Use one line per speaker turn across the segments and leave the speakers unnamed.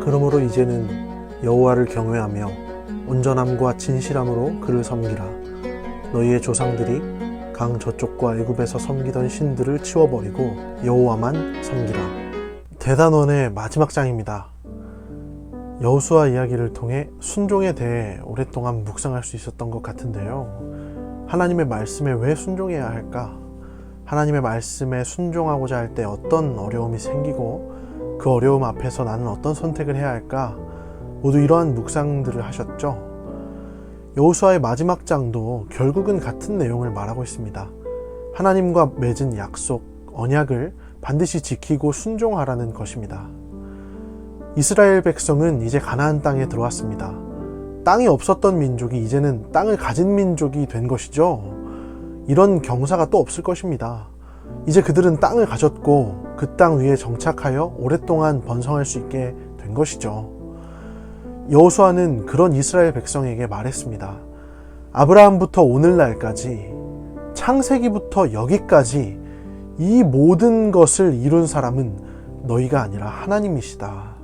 그러므로 이제는 여호와를 경외하며 온전함과 진실함으로 그를 섬기라. 너희의 조상들이 강 저쪽과 애굽에서 섬기던 신들을 치워버리고 여호와만 섬기라. 대단원의 마지막 장입니다. 여호수아 이야기를 통해 순종에 대해 오랫동안 묵상할 수 있었던 것 같은데요. 하나님의 말씀에 왜 순종해야 할까? 하나님의 말씀에 순종하고자 할 때 어떤 어려움이 생기고 그 어려움 앞에서 나는 어떤 선택을 해야 할까? 모두 이러한 묵상들을 하셨죠. 여호수아의 마지막 장도 결국은 같은 내용을 말하고 있습니다. 하나님과 맺은 약속, 언약을 반드시 지키고 순종하라는 것입니다. 이스라엘 백성은 이제 가나안 땅에 들어왔습니다. 땅이 없었던 민족이 이제는 땅을 가진 민족이 된 것이죠. 이런 경사가 또 없을 것입니다. 이제 그들은 땅을 가졌고 그 땅 위에 정착하여 오랫동안 번성할 수 있게 된 것이죠. 여호수아는 그런 이스라엘 백성에게 말했습니다. 아브라함부터 오늘날까지 창세기부터 여기까지 이 모든 것을 이룬 사람은 너희가 아니라 하나님이시다.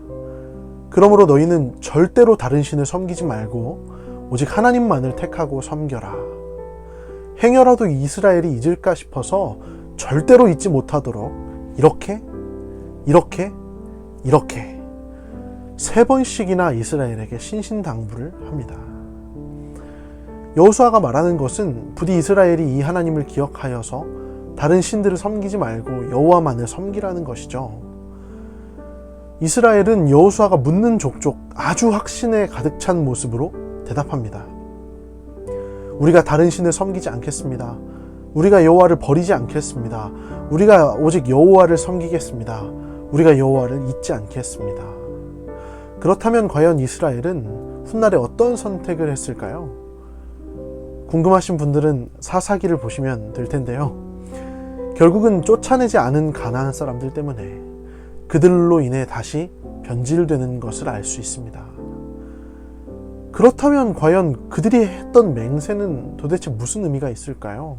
그러므로 너희는 절대로 다른 신을 섬기지 말고 오직 하나님만을 택하고 섬겨라. 행여라도 이스라엘이 잊을까 싶어서 절대로 잊지 못하도록 이렇게, 이렇게, 이렇게 세 번씩이나 이스라엘에게 신신당부를 합니다. 여호수아가 말하는 것은 부디 이스라엘이 이 하나님을 기억하여서 다른 신들을 섬기지 말고 여호와만을 섬기라는 것이죠. 이스라엘은 여호수아가 묻는 족족 아주 확신에 가득 찬 모습으로 대답합니다. 우리가 다른 신을 섬기지 않겠습니다. 우리가 여호와를 버리지 않겠습니다. 우리가 오직 여호와를 섬기겠습니다. 우리가 여호와를 잊지 않겠습니다. 그렇다면 과연 이스라엘은 훗날에 어떤 선택을 했을까요? 궁금하신 분들은 사사기를 보시면 될 텐데요. 결국은 쫓아내지 않은 가나안 사람들 때문에 그들로 인해 다시 변질되는 것을 알 수 있습니다. 그렇다면 과연 그들이 했던 맹세는 도대체 무슨 의미가 있을까요?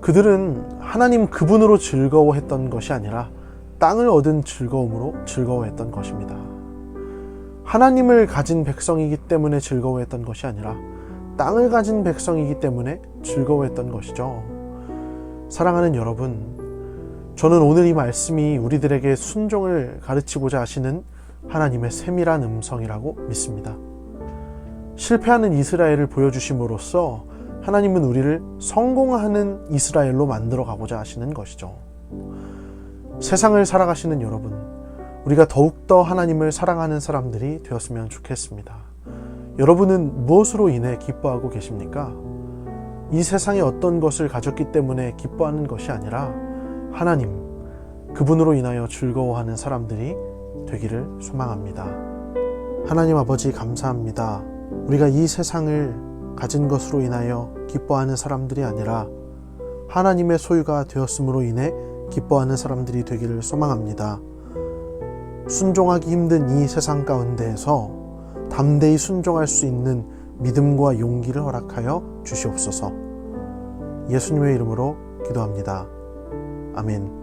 그들은 하나님 그분으로 즐거워했던 것이 아니라 땅을 얻은 즐거움으로 즐거워했던 것입니다. 하나님을 가진 백성이기 때문에 즐거워했던 것이 아니라 땅을 가진 백성이기 때문에 즐거워했던 것이죠. 사랑하는 여러분, 저는 오늘 이 말씀이 우리들에게 순종을 가르치고자 하시는 하나님의 세밀한 음성이라고 믿습니다. 실패하는 이스라엘을 보여주심으로써 하나님은 우리를 성공하는 이스라엘로 만들어 가고자 하시는 것이죠. 세상을 살아가시는 여러분, 우리가 더욱더 하나님을 사랑하는 사람들이 되었으면 좋겠습니다. 여러분은 무엇으로 인해 기뻐하고 계십니까? 이 세상에 어떤 것을 가졌기 때문에 기뻐하는 것이 아니라 하나님, 그분으로 인하여 즐거워하는 사람들이 되기를 소망합니다. 하나님 아버지 감사합니다. 우리가 이 세상을 가진 것으로 인하여 기뻐하는 사람들이 아니라 하나님의 소유가 되었음으로 인해 기뻐하는 사람들이 되기를 소망합니다. 순종하기 힘든 이 세상 가운데에서 담대히 순종할 수 있는 믿음과 용기를 허락하여 주시옵소서. 예수님의 이름으로 기도합니다. 아멘.